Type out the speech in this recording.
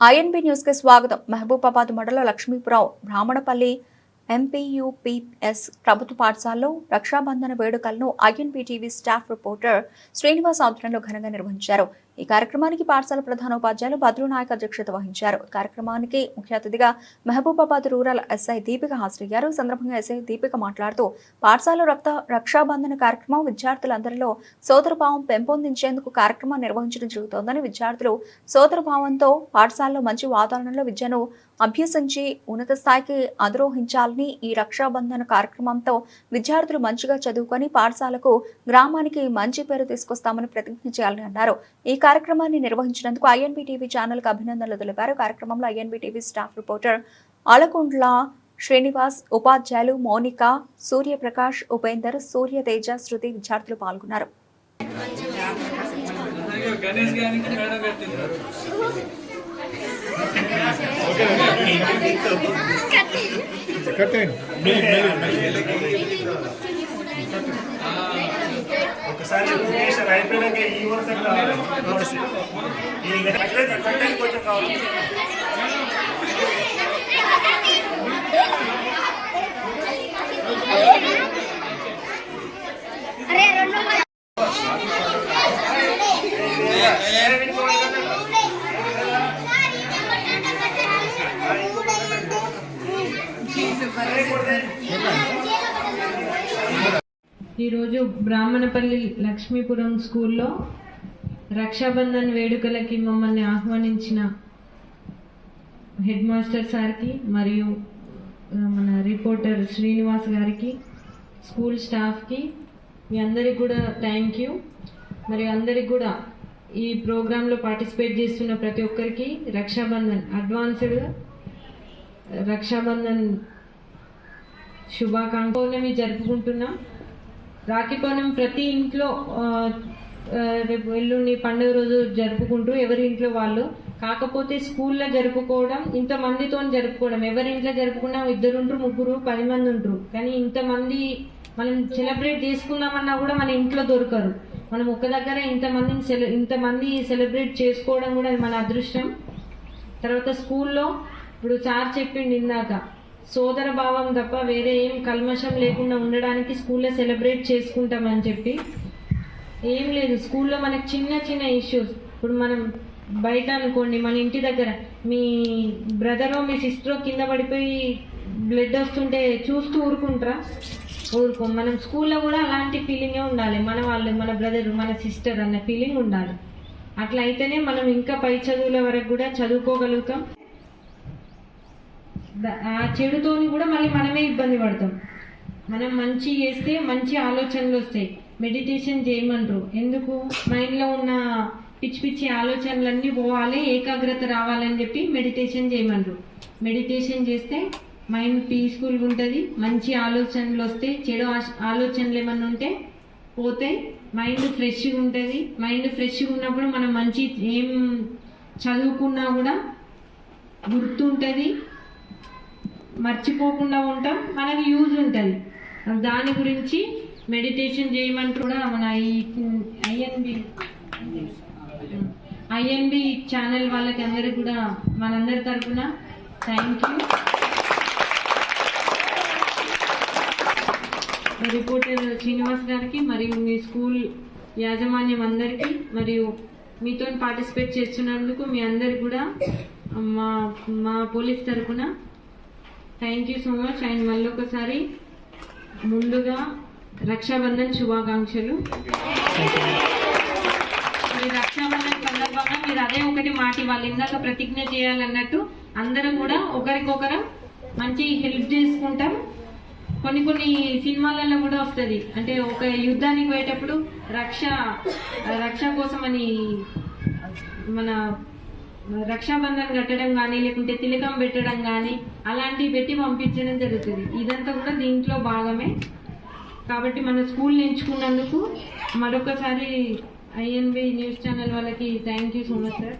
INB న్యూస్కి స్వాగతం. మహబూబాబాద్ మండలం లక్ష్మీపురం బ్రాహ్మణపల్లి ఎంపీయూపీఎస్ ప్రభుత్వ పాఠశాలలో రక్షాబంధన వేడుకలను INB TV staff reporter Srinivas ఆధ్వర్యంలో ఘనంగా నిర్వహించారు. ఈ కార్యక్రమానికి పాఠశాల ప్రధానోపాధ్యాయులు భద్రు నాయక్ అధ్యక్షత వహించారు. కార్యక్రమానికి ముఖ్య అతిథిగా మహబూబాబాద్ రూరల్ ఎస్ఐ దీపిక హాజరయ్యారు. ఈ సందర్భంగా ఎస్ఐ దీపిక మాట్లాడుతూ పాఠశాల రక్త రక్షాబంధన కార్యక్రమం విద్యార్థులందరిలో సోదరభావం పెంపొందించేందుకు కార్యక్రమం నిర్వహించడం జరుగుతోందని విద్యార్థులు సోదరభావంతో పాఠశాలలో మంచి వాతావరణంలో విద్యను అభ్యసించి ఉన్నత స్థాయికి అధిరోహించాలని ఈ రక్షాబంధన కార్యక్రమంతో విద్యార్థులు మంచిగా చదువుకొని పాఠశాలకు గ్రామానికి మంచి పేరు తీసుకొస్తామని ప్రతిజ్ఞ చేయాలని అన్నారు. ఈ కార్యక్రమాన్ని నిర్వహించినందుకు ఐఎన్బి టీవీ ఛానల్కి అభినందనలు తెలిపారు. కార్యక్రమంలో INB TV staff reporter Alakundla Srinivas ఉపాధ్యాయులు మౌనిక సూర్యప్రకాష్ ఉపేందర్ సూర్య తేజ శృతి విద్యార్థులు పాల్గొన్నారు. గణేష్ ఒకసారి ఎడ్యుకేషన్ అయిపోయినాక ఈ వరుస కావాలి ఈ కట్టండి కట్టండి కొంచెం కావాలి ఈరోజు బ్రాహ్మణపల్లి లక్ష్మీపురం స్కూల్లో రక్షాబంధన్ వేడుకలకి మమ్మల్ని ఆహ్వానించిన హెడ్ మాస్టర్ సార్కి మరియు మన రిపోర్టర్ శ్రీనివాస్ గారికి స్కూల్ స్టాఫ్కి మీ అందరికి కూడా థ్యాంక్ యూ మరియు అందరికి కూడా ఈ ప్రోగ్రాంలో పార్టిసిపేట్ చేస్తున్న ప్రతి ఒక్కరికి రక్షాబంధన్ అడ్వాన్స్డ్ రక్షాబంధన్ శుభాకాంక్ష పౌర్ణమి జరుపుకుంటున్నాం. రాఖీ పౌర్ణం ప్రతి ఇంట్లో రేపు ఎల్లుండి పండుగ రోజు జరుపుకుంటూ ఎవరి ఇంట్లో వాళ్ళు కాకపోతే స్కూల్లో జరుపుకోవడం ఇంతమందితో జరుపుకోవడం ఎవరి ఇంట్లో జరుపుకున్నా ఇద్దరు ఉంటారు ముగ్గురు పది మంది ఉంటారు కానీ ఇంతమంది మనం సెలబ్రేట్ చేసుకుందామన్నా కూడా మన ఇంట్లో దొరకరు. మనం ఒక దగ్గర ఇంతమందిని సెల ఇంతమంది సెలబ్రేట్ చేసుకోవడం కూడా అది మన అదృష్టం. తర్వాత స్కూల్లో ఇప్పుడు సార్ చెప్పిండు ఇందాక సోదర భావం తప్ప వేరే ఏం కల్మషం లేకుండా ఉండడానికి స్కూల్లో సెలబ్రేట్ చేసుకుంటామని చెప్పి. ఏం లేదు స్కూల్లో మనకు చిన్న చిన్న ఇష్యూస్. ఇప్పుడు మనం బయట అనుకోండి మన ఇంటి దగ్గర మీ బ్రదరో మీ సిస్టరో కింద పడిపోయి బ్లడ్ వస్తుంటే చూస్తూ ఊరుకుంటారా? ఊరుకో. మనం స్కూల్లో కూడా అలాంటి ఫీలింగే ఉండాలి. మన వాళ్ళు మన బ్రదర్ మన సిస్టర్ అన్న ఫీలింగ్ ఉండాలి. అట్లా అయితేనే మనం ఇంకా పై చదువుల వరకు కూడా చదువుకోగలుగుతాం. ఆ చెడుతోని కూడా మళ్ళీ మనమే ఇబ్బంది పడతాం. మనం మంచి చేస్తే మంచి ఆలోచనలు వస్తాయి. మెడిటేషన్ చేయమంటారు. ఎందుకు? మైండ్లో ఉన్న పిచ్చి పిచ్చి ఆలోచనలన్నీ పోవాలి ఏకాగ్రత రావాలని చెప్పి మెడిటేషన్ చేయమంటారు. మెడిటేషన్ చేస్తే మైండ్ పీస్ఫుల్గా ఉంటుంది మంచి ఆలోచనలు వస్తాయి చెడు ఆలోచనలు ఏమన్నా ఉంటే పోతాయి మైండ్ ఫ్రెష్గా ఉంటుంది. మైండ్ ఫ్రెష్గా ఉన్నప్పుడు మనం మంచి ఏం చదువుకున్నా కూడా గుర్తుంటుంది. మర్చిపోకుండా ఉంటాం. మనకి యూజ్ ఉంటుంది. దాని గురించి మెడిటేషన్ చేయమని కూడా మన ఈ ఐఎన్బి ఐఎన్బి ఛానల్ వాళ్ళకి అందరికి కూడా మనందరి తరఫున థ్యాంక్ యూ. రిపోర్టర్ శ్రీనివాస్ గారికి మరియు మీ స్కూల్ యాజమాన్యం అందరికీ మరియు మీతో పార్టిసిపేట్ చేస్తున్నందుకు మీ అందరికి కూడా మా మా పోలీస్ తరఫున thank you so much and మళ్ళీ ఒకసారి ముందుగా రక్షాబంధన్ శుభాకాంక్షలు. మీ రక్షాబంధన్ సందర్భంగా మీరు అదే ఒకటి మాటి వాళ్ళు ఇందాక ప్రతిజ్ఞ చేయాలన్నట్టు అందరం కూడా ఒకరికొకరం మంచి హెల్ప్ చేసుకుంటాం. కొన్ని కొన్ని సినిమాలలో కూడా వస్తుంది. అంటే ఒక యుద్ధానికి పోయేటప్పుడు రక్ష రక్ష కోసం అని మన రక్షాబంధన్ కట్టడం కానీ లేకుంటే తిలకం పెట్టడం కానీ అలాంటివి పెట్టి పంపించడం జరుగుతుంది. ఇదంతా కూడా దీంట్లో భాగమే. కాబట్టి మన స్కూల్ ఎంచుకున్నందుకు మరొకసారి ఐఎన్బి న్యూస్ ఛానల్ వాళ్ళకి thank you so much sir.